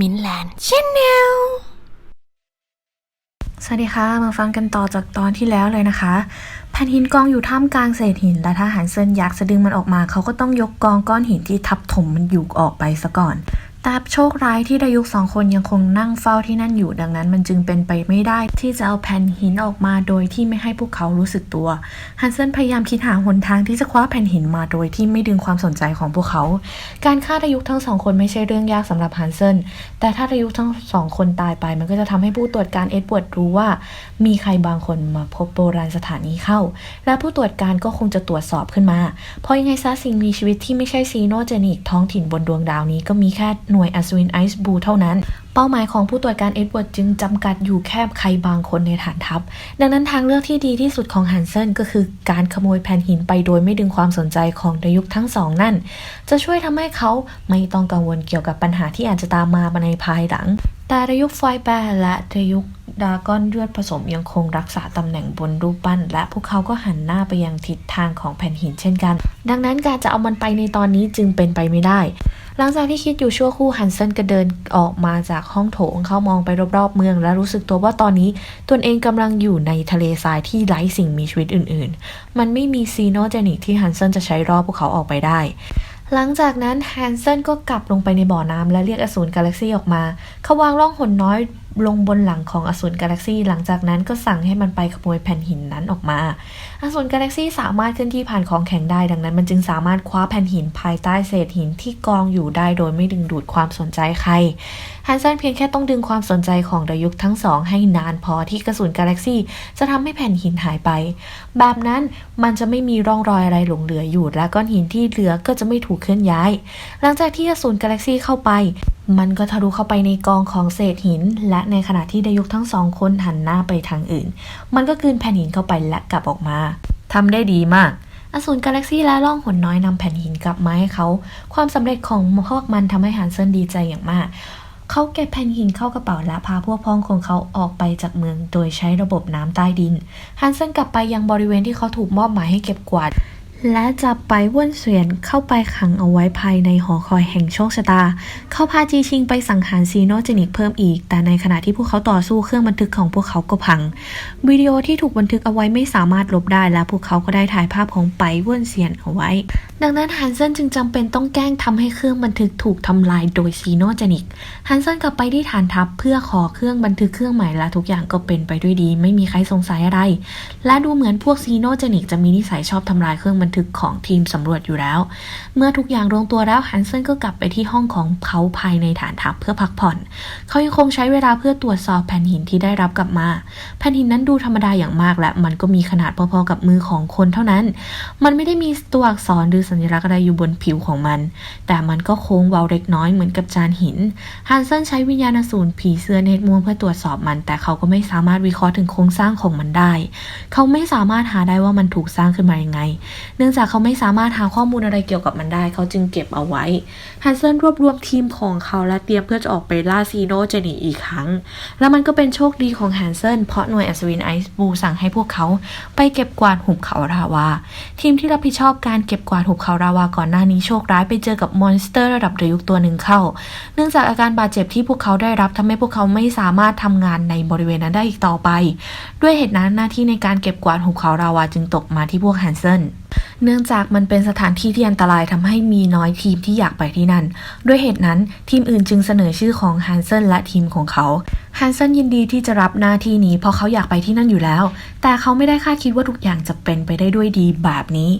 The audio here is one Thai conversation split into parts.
มินแลนด์ชแนลสวัสดีค่ะ มาฟังกันต่อจากตอนที่แล้วเลยนะคะ แผ่นหินกองอยู่ท่ามกลางเศษหิน และถ้าหันเซินอยากจะดึงมันออกมา เขาก็ต้องยกกองก้อนหินที่ทับถมมันอยู่ออกไปซะก่อน แต่โชคร้ายที่ดายุกสองคนยังคงนั่งเฝ้าที่นั่นอยู่ดังนั้นมันจึงเป็นไปไม่ได้ที่จะเอาแผ่นหินออกมาโดยที่ไม่ให้พวกเขารู้สึกตัวฮันเซนพยายามคิดหาหนทางที่จะคว้าแผ่นหินมาโดยที่ไม่ดึงความสนใจของพวกเขา การฆ่าดายุกทั้งสองคนไม่ใช่เรื่องยากสำหรับฮันเซนแต่ถ้าดายุกทั้งสองคนตายไป มันก็จะทำให้ผู้ตรวจการเอ็ดเวิร์ดรู้ว่า มีใครบางคนมาพบโบราณสถานนี้เข้า และผู้ตรวจการก็คงจะตรวจสอบขึ้นมา เพราะยังไงซะสิ่งมีชีวิตที่ไม่ใช่ซีโนเจนิกท้องถิ่นบนดวงดาวนี้ก็มีแค่หน่วยอัศวินไอซ์บูเท่านั้น เป้าหมายของผู้ตรวจการเอ็ดเวิร์ดจึงจำกัดอยู่แค่ใครบางคนในฐานทัพ ดังนั้นทางเลือกที่ดีที่สุดของฮันเซนก็คือการขโมยแผ่นหินไปโดยไม่ดึงความสนใจของดยุกทั้งสองนั่น จะช่วยทำให้เขาไม่ต้องกังวลเกี่ยวกับปัญหาที่อาจจะตามมาในภายหลังแต่ดยุกไฟแบร์และดยุกดาก้อนเลือดผสมยังคงรักษาตำแหน่งบนรูปปั้น และพวกเขาก็หันหน้าไปยังทิศทางของแผ่นหินเช่นกัน ดังนั้นการจะเอามันไปในตอนนี้จึงเป็นไปไม่ได้ หลังจากที่คิดอยู่ชั่วครู่ฮันเซนก็เดินออกมาจากห้องโถงเข้ามองไปรอบๆเมือง และรู้สึกตัวว่าตอนนี้ตนเองกำลังอยู่ในทะเลทรายที่ไร้สิ่งมีชีวิตอื่นๆ มันไม่มีซีโนเจนิกที่ฮันเซนจะใช้รอบพวกเขาออกไปได้หลังจากนั้นแฮนเซนก็กลับลงไปในบ่อน้ำและเรียกอสูรกาแล็กซี่ออกมา เขาวางร่องหนน้อย ลงบนหลังของอสูรกาแล็กซี่ หลังจากนั้นก็สั่งให้มันไปขโมยแผ่นหินนั้นออกมา อสูรกาแล็กซี่สามารถเคลื่อนที่ผ่านของแข็งได้ ดังนั้น มันจึงสามารถคว้าแผ่นหินภายใต้เศษหินที่กองอยู่ได้โดยไม่ดึงดูดความสนใจใคร ฮันเซนเพียงแค่ต้องดึงความสนใจของดยุกทั้งสองให้นานพอที่กระสุนกาแล็กซี่จะทำให้แผ่นหินหายไป แบบนั้นมันจะไม่มีร่องรอยอะไรหลงเหลืออยู่และก้อนหินที่เหลือก็จะไม่ถูกเคลื่อนย้าย หลังจากที่กระสุนกาแล็กซี่เข้าไป มันก็ทะลุเข้าไปในกองของเศษหิน และในขณะที่ดายุกทั้งสองคนหันหน้าไปทางอื่น มันก็กลืนแผ่นหินเข้าไปและกลับออกมาทำได้ดีมาก อสูรกาแล็กซี่และล่องหนน้อยนำแผ่นหินกลับมาให้เขา ความสำเร็จของพวกมันทำให้ฮันเซนดีใจอย่างมาก เขาเก็บแผ่นหินเข้ากระเป๋าและพาพวกพ้องของเขาออกไปจากเมือง โดยใช้ระบบน้ำใต้ดิน ฮันเซนกลับไปยังบริเวณที่เขาถูกมอบหมายให้เก็บกวาด และจับไปว่นเสวียนเข้าไปขังเอาไว้ภายในหอคอยแห่งโชคชะตา เขาพาจีชิงไปสังหารซีโนเจนิกเพิ่มอีก แต่ในขณะที่พวกเขาต่อสู้เครื่องบันทึกของพวกเขาก็พัง วิดีโอที่ถูกบันทึกเอาไว้ไม่สามารถลบได้และพวกเขาก็ได้ถ่ายภาพของไปว่นเซียนเอาไว้ ดังนั้นฮันเซนจึงจำเป็นต้องแกล้งทำให้เครื่องบันทึกถูกทำลายโดยซีโนเจนิก ฮันเซนกลับไปที่ฐานทัพเพื่อขอเครื่องบันทึกเครื่องใหม่และทุกอย่างก็เป็นไปด้วยดี ไม่มีใครสงสัยอะไร และดูเหมือนพวกซีโนเจนิกจะมีนิสัยชอบทำลายเครื่องบันทึกของทีมสำรวจอยู่แล้ว เมื่อทุกอย่างลงตัวแล้วฮันเซนก็กลับไปที่ห้องของเขาภายในฐานทัพเพื่อพักผ่อน เขายังคงใช้เวลาเพื่อตรวจสอบแผ่นหินที่ได้รับกลับมา แผ่นหินนั้นดูธรรมดาอย่างมากและมันก็มีขนาดพอๆกับมือของคนเท่านั้น มันไม่ได้มีตัวอักษรหรือสัญลักษณ์อะไรอยู่บนผิวของมัน แต่มันก็โค้งเว้าเล็กน้อยเหมือนกับจานหิน ฮันเซนใช้วิญญาณสูรผีเสื้อเนตรม่วงเพื่อตรวจสอบมัน แต่เขาก็ไม่สามารถวิเคราะห์ถึงโครงสร้างของมันได้ เขาไม่สามารถหาได้ว่ามันถูกสร้างขึ้นมายังไง เนื่องจากเขาไม่สามารถหาข้อมูลอะไรเกี่ยวกับมันได้ เขาจึงเก็บเอาไว้ ฮันเซนรวบรวมทีมของเขาและเตรียมเพื่อจะออกไปล่าซีโนเจนีอีกครั้ง และมันก็เป็นโชคดีของฮันเซนเพราะหน่วยอัศวินไอซ์บูสั่งให้พวกเขา ไปเก็บกวาดหุบเขาราวาทีมที่รับผิดชอบการเก็บกวาดหุบขาราวาก่อนหน้านี้โชคร้ายไปเจอกับมอนสเตอร์ระดับระยุกตัวหนึ่งเข้า เนื่องจากอาการบาดเจ็บที่พวกเขาได้รับทำให้พวกเขาไม่สามารถทำงานในบริเวณนั้นได้อีกต่อไป ด้วยเหตุนั้นหน้าที่ในการเก็บกวาดหุบเขาราวาจึงตกมาที่พวกแฮนเซนเนื่องจากมันเป็นสถานที่ที่อันตรายทำให้มีน้อยทีมที่อยากไปที่นั่น ด้วยเหตุนั้นทีมอื่นจึงเสนอชื่อของแฮนเซนและทีมของเขา ฮันเซนยินดีที่จะรับหน้าที่นี้เพราะเขาอยากไปที่นั่นอยู่แล้ว แต่เขาไม่ได้คาดคิดว่าทุกอย่างจะเป็นไปได้ด้วยดีแบบนี้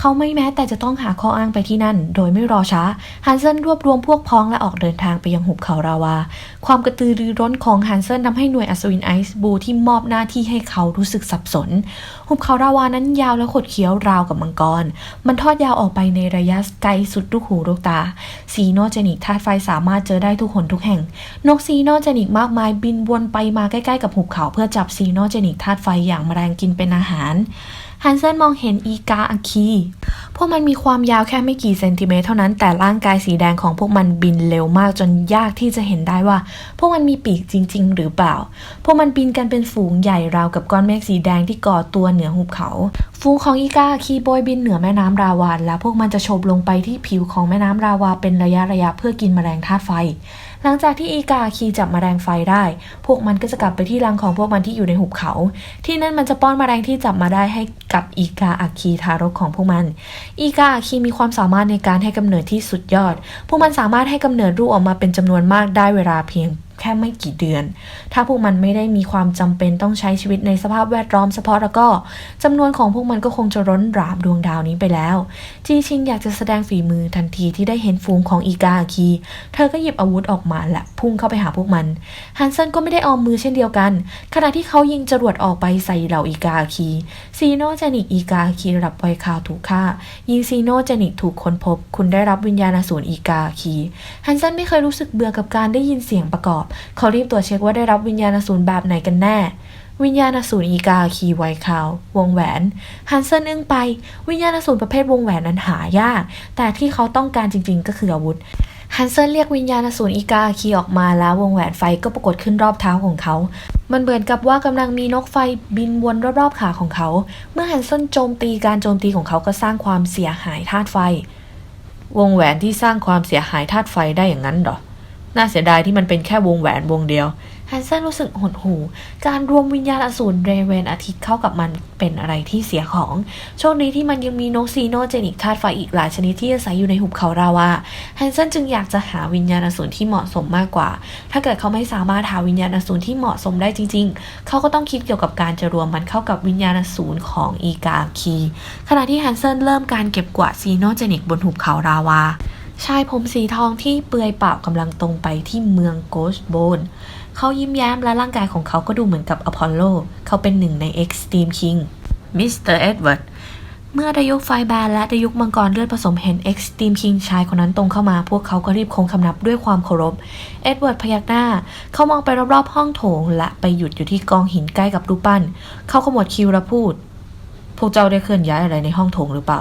เขาไม่แม้แต่จะต้องหาข้ออ้างไปที่นั่น โดยไม่รอช้าฮันเซนรวบรวมพวกพ้องและออกเดินทางไปยังหุบเขาราวา ความกระตือรือร้นของฮันเซนทำให้หน่วยอัศวินไอซ์บูที่มอบหน้าที่ให้เขารู้สึกสับสน หุบเขาราวานั้นยาวและขดเคี้ยวราวกับมังกร มันทอดยาวออกไปในระยะไกลสุดลูกหูลูกตาซีโนเจนิกธาตุไฟสามารถเจอได้ทุกคนทุกแห่ง นกซีโนเจนิกมากมายบินวนไปมาใกล้ ๆ กับหุบเขาเพื่อจับซีโนเจนิกธาตุไฟอย่างแมลงกินเป็นอาหารฮันเซนมองเห็นอีกาอาคี พวกมันมีความยาวแค่ไม่กี่เซนติเมตรเท่านั้น แต่ร่างกายสีแดงของพวกมันบินเร็วมากจนยากที่จะเห็นได้ว่า พวกมันมีปีกจริง ๆ หรือเปล่า พวกมันบินกันเป็นฝูงใหญ่ราวกับก้อนเมฆสีแดงที่ก่อตัวเหนือหุบเขา ฝูงของอีกาอาคีโบยบินเหนือแม่น้ำราวาและพวกมันจะโฉบลงไปที่ผิวของแม่น้ำราวาเป็นระยะๆเพื่อกินแมลงธาตุไฟหลังจากที่อีกาคีจับมแมลงไฟได้ พวกมันก็จะกลับไปที่รังของพวกมันที่อยู่ในหุบเขา ที่นั่นมันจะป้อนมแมลงที่จับมาได้ให้กับอีกาอาคีทารกของพวกมัน อีกาอาคีมีความสามารถในการให้กำเนิดที่สุดยอด พวกมันสามารถให้กำเนิดลูกออกมาเป็นจำนวนมากได้เวลาเพียง แค่ไม่กี่เดือน ถ้าพวกมันไม่ได้มีความจำเป็นต้องใช้ชีวิตในสภาพแวดล้อมเฉพาะแล้วก็จำนวนของพวกมันก็คงจะร้นรามดวงดาวนี้ไปแล้ว จีชิงอยากจะแสดงฝีมือทันทีที่ได้เห็นฝูงของอีกาอาคี เธอก็หยิบอาวุธออกมาและพุ่งเข้าไปหาพวกมัน ฮันเซนก็ไม่ได้ออมมือเช่นเดียวกัน ขณะที่เขายิงจรวดออกไปใส่เหล่าอีกาอาคี ซีโนเจนิกอีกาอาคีระดับไวคาวถูกฆ่า ยิงซีโนเจนิกถูกค้นพบ คุณได้รับวิญญาณสูรอีกาอาคี ฮันเซนไม่เคยรู้สึกเบื่อกับการได้ยินเสียงประกอบเขารีบตรวจเช็คว่าได้รับวิญญาณสูรแบบไหนกันแน่ วิญญาณสูรอีกาคีไวคาว วงแหวน ฮันเซนอึ้งไป วิญญาณสูรประเภทวงแหวนนั้นหายาก แต่ที่เขาต้องการจริง ๆ ก็คืออาวุธฮันเซนเรียกวิญญาณสูรอีกาคีออกมาแล้ววงแหวนไฟก็ปรากฏขึ้นรอบเท้าของเขา มันเหมือนกับว่ากำลังมีนกไฟบินวนรอบๆขาของเขา เมื่อฮันเซนโจมตีการโจมตีของเขาก็สร้างความเสียหายธาตุไฟ วงแหวนที่สร้างความเสียหายธาตุไฟได้อย่างนั้นหรอ น่าเสียดายที่มันเป็นแค่วงแหวนวงเดียวแฮนเซนรู้สึกหดหู่การรวมวิญญาณอสูรเรเวนอาทิตย์เข้ากับมันเป็นอะไรที่เสียของ โชคดีที่มันยังมีนกซีโนเจนิกธาตุไฟอีกหลายชนิดที่อาศัยอยู่ในหุบเขาราวาแฮนเซนจึงอยากจะหาวิญญาณอสูรที่เหมาะสมมากกว่า ถ้าเกิดเขาไม่สามารถหาวิญญาณอสูรที่เหมาะสมได้จริง ๆ เขาก็ต้องคิดเกี่ยวกับการจะรวมมันเข้ากับวิญญาณอสูรของอีกาคี ขณะที่แฮนเซนเริ่มการเก็บกวาดซีโนเจนิกบนหุบเขาราวา ชายผมสีทองที่เปลือยเปล่ากำลังตรงไปที่เมืองโกสโบน เขายิ้มแย้มและร่างกายของเขาก็ดูเหมือนกับอพอลโล เขาเป็นหนึ่งใน Extreme King มิสเตอร์เอ็ดเวิร์ด เมื่อดยุกไฟแบนและดยุกมังกรเลือดผสมเห็น Extreme King ชายคนนั้นตรงเข้ามา พวกเขาก็รีบคงคำนับด้วยความเคารพ เอ็ดเวิร์ดพยักหน้า เขามองไปรอบๆห้องโถง และไปหยุดอยู่ที่กองหินใกล้กับรูปปั้น เขาขมวดคิ้วและพูด พวกเจ้าได้เคลื่อนย้ายอะไรในห้องโถงหรือเปล่า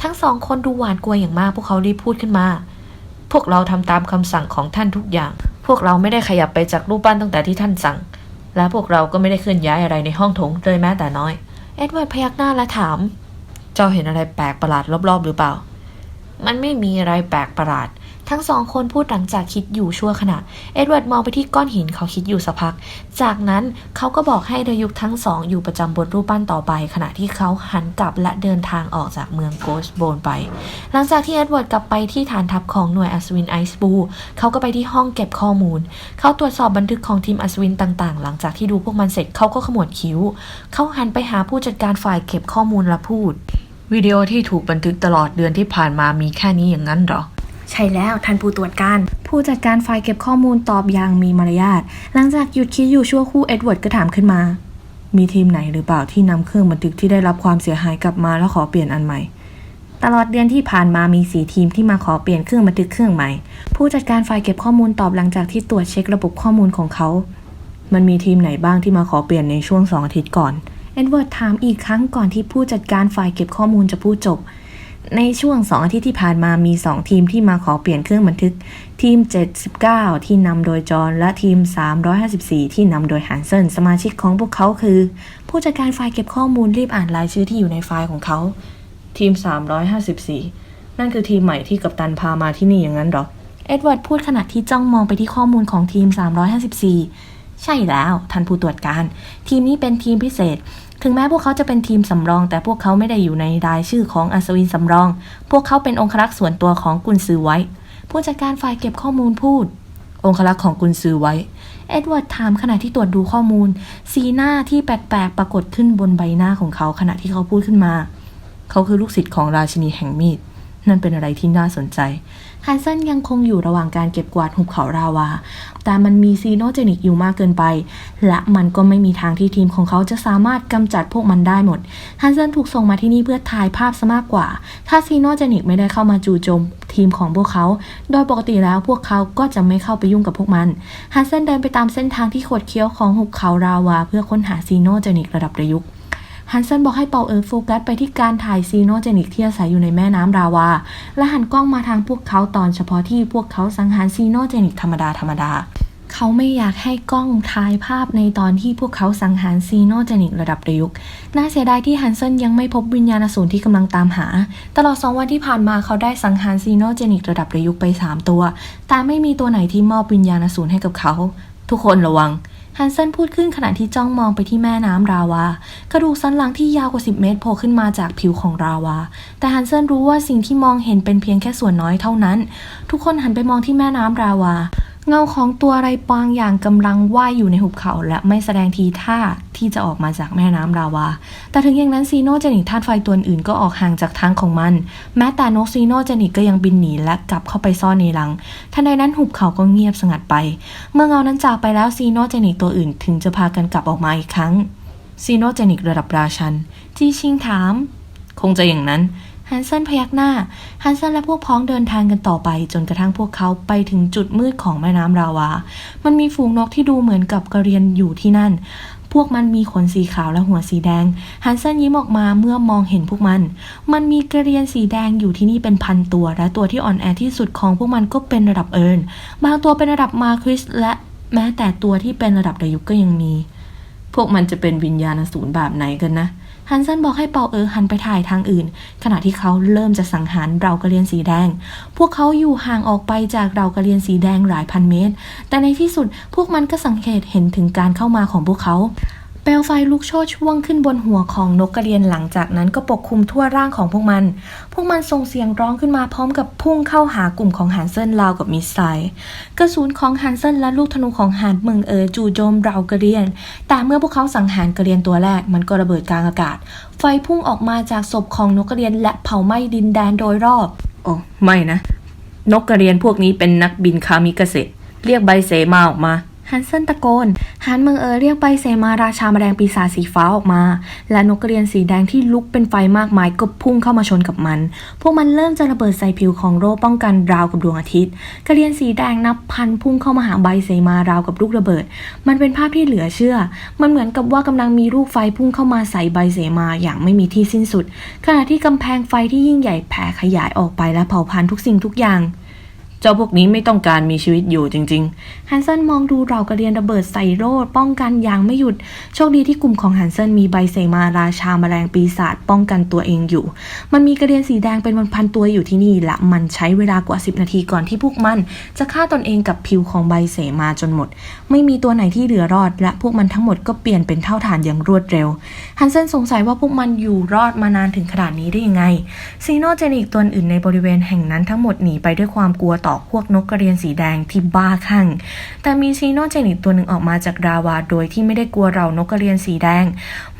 ทั้งสองคนดูหวาดกลัวอย่างมาก พวกเขารีบพูดขึ้นมา พวกเราทำตามคำสั่งของท่านทุกอย่าง พวกเราไม่ได้ขยับไปจากรูปปั้นตั้งแต่ที่ท่านสั่ง และพวกเราก็ไม่ได้เคลื่อนย้ายอะไรในห้องโถงเลยแม้แต่น้อย เอ็ดเวิร์ดพยักหน้าและถาม เจ้าเห็นอะไรแปลกประหลาดรอบๆ หรือเปล่า มันไม่มีอะไรแปลกประหลาด ทั้งสองคนพูดหลังจากคิดอยู่ชั่วขณะ เอ็ดเวิร์ดมองไปที่ก้อนหินเขาคิดอยู่สักพัก จากนั้นเขาก็บอกให้ดยุกทั้งสองอยู่ประจำบนรูปปั้นต่อไป ขณะที่เขาหันกลับและเดินทางออกจากเมืองโกสโบนไป หลังจากที่เอ็ดเวิร์ดกลับไปที่ฐานทัพของหน่วยอัศวินไอซ์บูเขาก็ไปที่ห้องเก็บข้อมูล เขาตรวจสอบบันทึกของทีมอัศวินต่างๆ หลังจากที่ดูพวกมันเสร็จเขาก็ขมวดคิ้ว เขาหันไปหาผู้จัดการฝ่ายเก็บข้อมูลและพูดวิดีโอที่ถูกบันทึกตลอดเดือนที่ผ่านมามีแค่นี้อย่างนั้นหรอ ใช่แล้วท่านผู้ตรวจการ ผู้จัดการฝ่ายเก็บข้อมูลตอบอย่างมีมารยาท หลังจากหยุดคิดอยู่ชั่วครู่เอ็ดเวิร์ดก็ถามขึ้นมา มีทีมไหนหรือเปล่าที่นำเครื่องบันทึกที่ได้รับความเสียหายกลับมาแล้วขอเปลี่ยนอันใหม่ตลอดเดือนที่ผ่านมามีสีทีมที่มาขอเปลี่ยนเครื่องบันทึกเครื่องใหม่ ผู้จัดการฝ่ายเก็บข้อมูลตอบหลังจากที่ตรวจเช็คระบบข้อมูลของเขา มันมีทีมไหนบ้างที่มาขอเปลี่ยนในช่วงสองอาทิตย์ก่อน เอ็ดเวิร์ดถามอีกครั้งก่อนที่ผู้จัดการฝ่ายเก็บข้อมูลจะพูดจบ ในช่วง 2 อาทิตย์ที่ผ่านมามี 2 ทีมที่มาขอเปลี่ยนเครื่องบันทึก ทีม 79 ที่นำโดยจอห์นและทีม 354 ที่นำโดยฮันเซนสมาชิกของพวกเขาคือ ผู้จัดการฝ่ายเก็บข้อมูลรีบอ่านรายชื่อที่อยู่ในไฟล์ของเขา ทีม 354 นั่นคือทีมใหม่ที่กัปตันพามาที่นี่อย่างนั้นหรอ เอ็ดเวิร์ดพูดขณะที่จ้องมองไปที่ข้อมูลของทีม 354 ใช่แล้ว ท่านผู้ตรวจการ ทีมนี้เป็นทีมพิเศษ ถึงแม้พวกเขาจะเป็นทีมสำรอง แต่พวกเขาไม่ได้อยู่ในรายชื่อของอัศวินสำรอง พวกเขาเป็นองครักษ์ส่วนตัวของกุนซือไว้ ผู้จัดการฝ่ายเก็บข้อมูลพูด องครักษ์ของกุนซือไว้ เอ็ดเวิร์ดถามขณะที่ตรวจดูข้อมูล สีหน้าที่แปลกๆปรากฏขึ้นบนใบหน้าของเขาขณะที่เขาพูดขึ้นมา เขาคือลูกศิษย์ของราชินีแห่งมีด นั่นเป็นอะไรที่น่าสนใจ ฮันเซนยังคงอยู่ระหว่างการเก็บกวาดหุบเขาราวา แต่มันมีซีโนเจนิกอยู่มากเกินไป และมันก็ไม่มีทางที่ทีมของเขาจะสามารถกำจัดพวกมันได้หมด ฮันเซนถูกส่งมาที่นี่เพื่อถ่ายภาพซะมากกว่า ถ้าซีโนเจนิกไม่ได้เข้ามาจู่โจมทีมของพวกเขา โดยปกติแล้วพวกเขาก็จะไม่เข้าไปยุ่งกับพวกมัน ฮันเซนเดินไปตามเส้นทางที่ขดเคี้ยวของหุบเขาราวา เพื่อค้นหาซีโนเจนิกระดับประยุกต์ ฮันเซนบอกให้เปาเอิร์โฟกัสไปที่การถ่ายซีโนเจนิกที่อาศัยอยู่ในแม่น้ำราวา และหันกล้องมาทางพวกเขาตอนเฉพาะที่พวกเขาสังหารซีโนเจนิกธรรมดาธรรมดาเขาไม่อยากให้กล้องถ่ายภาพในตอนที่พวกเขาสังหารซีโนเจนิกระดับประยุกต์ น่าเสียดายที่ฮันเซนยังไม่พบวิญญาณสูรที่กำลังตามหา ตลอด2วันที่ผ่านมาเขาได้สังหารซีโนเจนิกระดับประยุกต์ไป 3 ตัว แต่ไม่มีตัวไหนที่มอบวิญญาณสูรให้กับเขา ทุกคนระวัง ฮันเซนพูดขึ้นขณะที่จ้องมองไปที่แม่น้ำราวา กระดูกสันหลังที่ยาวกว่า 10 เมตรโผล่ขึ้นมาจากผิวของราวา แต่ฮันเซนรู้ว่าสิ่งที่มองเห็นเป็นเพียงแค่ส่วนน้อยเท่านั้น ทุกคนหันไปมองที่แม่น้ำราวา เงาของตัวอะไรบางอย่างกำลังว่ายอยู่ในหุบเขาและไม่แสดงทีท่าที่จะออกมาจากแม่น้ำราวา แต่ถึงอย่างนั้นซีโนเจนิกธาตุไฟตัวอื่นก็ออกห่างจากทางของมัน แม้แต่นกซีโนเจนิกก็ยังบินหนีและกลับเข้าไปซ่อนในรัง ทันใดนั้นหุบเขาก็เงียบสงัดไป เมื่อเงานั้นจากไปแล้วซีโนเจนิกตัวอื่นถึงจะพากันกลับออกมาอีกครั้งซีโนเจนิกระดับราชันจีชิงถาม คงจะอย่างนั้น ฮันเซนพยักหน้า ฮันเซนและพวกพ้องเดินทางกันต่อไป จนกระทั่งพวกเขาไปถึงจุดมืดของแม่น้ำราวา มันมีฝูงนกที่ดูเหมือนกับกระเรียนอยู่ที่นั่น พวกมันมีขนสีขาวและหัวสีแดง ฮันเซนยิ้มออกมาเมื่อมองเห็นพวกมัน มันมีกระเรียนสีแดงอยู่ที่นี่เป็นพันตัว และตัวที่อ่อนแอที่สุดของพวกมันก็เป็นระดับเอิร์น บางตัวเป็นระดับมาคริสและแม้แต่ตัวที่เป็นระดับดายุกก็ยังมี พวกมันจะเป็นวิญญาณสูรแบบไหนกันนะ ฮันเซนบอกให้เปาเออหันไปถ่ายทางอื่น ขณะที่เขาเริ่มจะสังหารเรากระเรียนสีแดง พวกเขาอยู่ห่างออกไปจากเรากระเรียนสีแดงหลายพันเมตร แต่ในที่สุดพวกมันก็สังเกตเห็นถึงการเข้ามาของพวกเขา เปลวไฟลุกโชนช่วงขึ้นบนหัวของนกกระเรียนหลังจากนั้นก็ปกคลุมทั่วร่างของพวกมัน พวกมันส่งเสียงร้องขึ้นมาพร้อมกับพุ่งเข้าหากลุ่มของฮันเซนราวกับมิสไซกระสุนของฮันเซนและลูกธนูของฮานเมืองเออจู่โจมเรากระเรียน แต่เมื่อพวกเขาสังหารกระเรียนตัวแรกมันก็ระเบิดกลางอากาศ ไฟพุ่งออกมาจากศพของนกกระเรียนและเผาไหม้ดินแดนโดยรอบ โอ้ไม่นะ นกกระเรียนพวกนี้เป็นนักบินคามิกาเซเรียกใบเสมาออกมา ฮันเซนตะโกนฮันเมืองเออเรียกใบเสมาราชาแมลงปีศาจสีฟ้าออกมา และนกกระเรียนสีแดงที่ลุกเป็นไฟมากมายก็พุ่งเข้ามาชนกับมัน พวกมันเริ่มจะระเบิดใส่ผิวของโรป้องกันราวกับดวงอาทิตย์กระเรียนสีแดงนับพันพุ่งเข้ามาหาใบเสมาราวกับลูกระเบิด มันเป็นภาพที่เหลือเชื่อ มันเหมือนกับว่ากำลังมีลูกไฟพุ่งเข้ามาใส่ใบเสมาอย่างไม่มีที่สิ้นสุด ขณะที่กำแพงไฟที่ยิ่งใหญ่แผ่ขยายออกไปและเผาผลาญทุกสิ่งทุกอย่าง เจ้าพวกนี้ไม่ต้องการมีชีวิตอยู่จริงๆ ฮันเซนมองดูเรากระเรียนระเบิดใส่โรดป้องกันอย่างไม่หยุด โชคดีที่กลุ่มของฮันเซนมีใบเสมาราชาแมลงปีศาจป้องกันตัวเองอยู่ มันมีกระเรียนสีแดงเป็นพันๆตัวอยู่ที่นี่ละมันใช้เวลากว่า 10 นาทีก่อนที่พวกมัน จะฆ่าตนเองกับผิวของใบเสมาจนหมด ไม่มีตัวไหนที่เหลือรอด และพวกมันทั้งหมดก็เปลี่ยนเป็นเท่าฐานอย่างรวดเร็ว ฮันเซนสงสัยว่าพวกมันอยู่รอดมานานถึงขนาดนี้ได้ยังไงซีโนเจนิกตัวอื่นในบริเวณแห่งนั้นทั้งหมดหนีไปด้วยความกลัวต่อพวกนกกระเรียนสีแดงที่บ้าคลั่ง แต่มีซีโนเจนิกตัวหนึ่งออกมาจากราวา โดยที่ไม่ได้กลัวเรานกกระเรียนสีแดง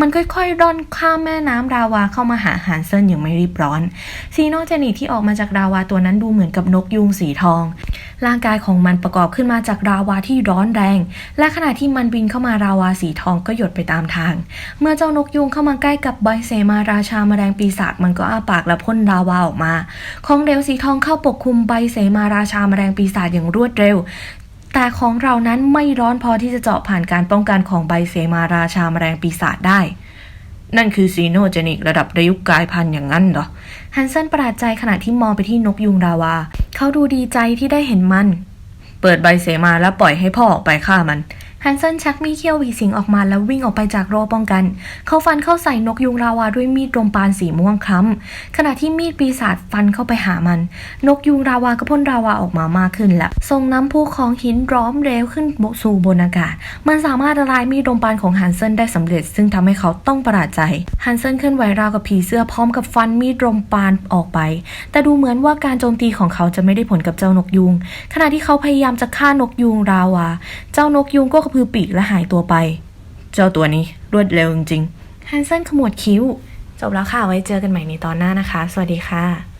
มันค่อยๆร่อนข้ามแม่น้ำราวาเข้ามาหาฮันเซนอย่างไม่รีบร้อนซีโนเจนิกที่ออกมาจากราวาตัวนั้นดูเหมือนกับนกยุงสีทอง ร่างกายของมันประกอบขึ้นมาจากราวาที่ร้อนแรง และขณะที่มันบินเข้ามาราวาสีทองก็หยดไปตามทาง เมื่อเจ้านกยุงเข้ามาใกล้กับใบเสมาราชาแมลงปีศาจมันก็อ้าปากและพ่นลาวาออกมา ของเหลวสีทองเข้าปกคลุมใบเสมาราชาแมลงปีศาจอย่างรวดเร็วแต่ของเรานั้นไม่ร้อนพอที่จะเจาะผ่านการป้องกันของใบเสมาราชาแมลงปีศาจได้ นั่นคือซีโนเจนิกระดับประยุกต์กายพันธุ์อย่างนั้นเหรอ ฮันเซนประหลาดใจขณะที่มองไปที่นกยุงราวา เขาดูดีใจที่ได้เห็นมัน เปิดใบเสมาแล้วปล่อยให้พ่อออกไปฆ่ามัน ฮันเซนชักมีดเขี้ยวหวีสิงออกมาแล้ววิ่งออกไปจากโรป้องกัน เขาฟันเข้าใส่นกยุงราวาด้วยมีดรมปานสีม่วงคล้ำขณะที่มีดปีศาจฟันเข้าไปหามัน นกยุงราวาก็พ่นราวาออกมามากขึ้นและส่งน้ำพุของหินร้อมเร็วขึ้นสู่บนอากาศ มันสามารถละลายมีดรมปานของฮันเซนได้สำเร็จ ซึ่งทำให้เขาต้องประหลาดใจฮันเซนเคลื่อนไหวราวกับผีเสื้อพร้อมกับฟันมีดรมปานออกไป แต่ดูเหมือนว่าการโจมตีของเขาจะไม่ได้ผลกับเจ้านกยุง ขณะที่เขาพยายามจะฆ่านกยุงราวา เจ้านกยุงก็พือปีกและหายตัวไป เจ้าตัวนี้รวดเร็วจริงๆฮันเซนขมวดคิ้ว จบแล้วค่ะ ไว้เจอกันใหม่ในตอนหน้านะคะ สวัสดีค่ะ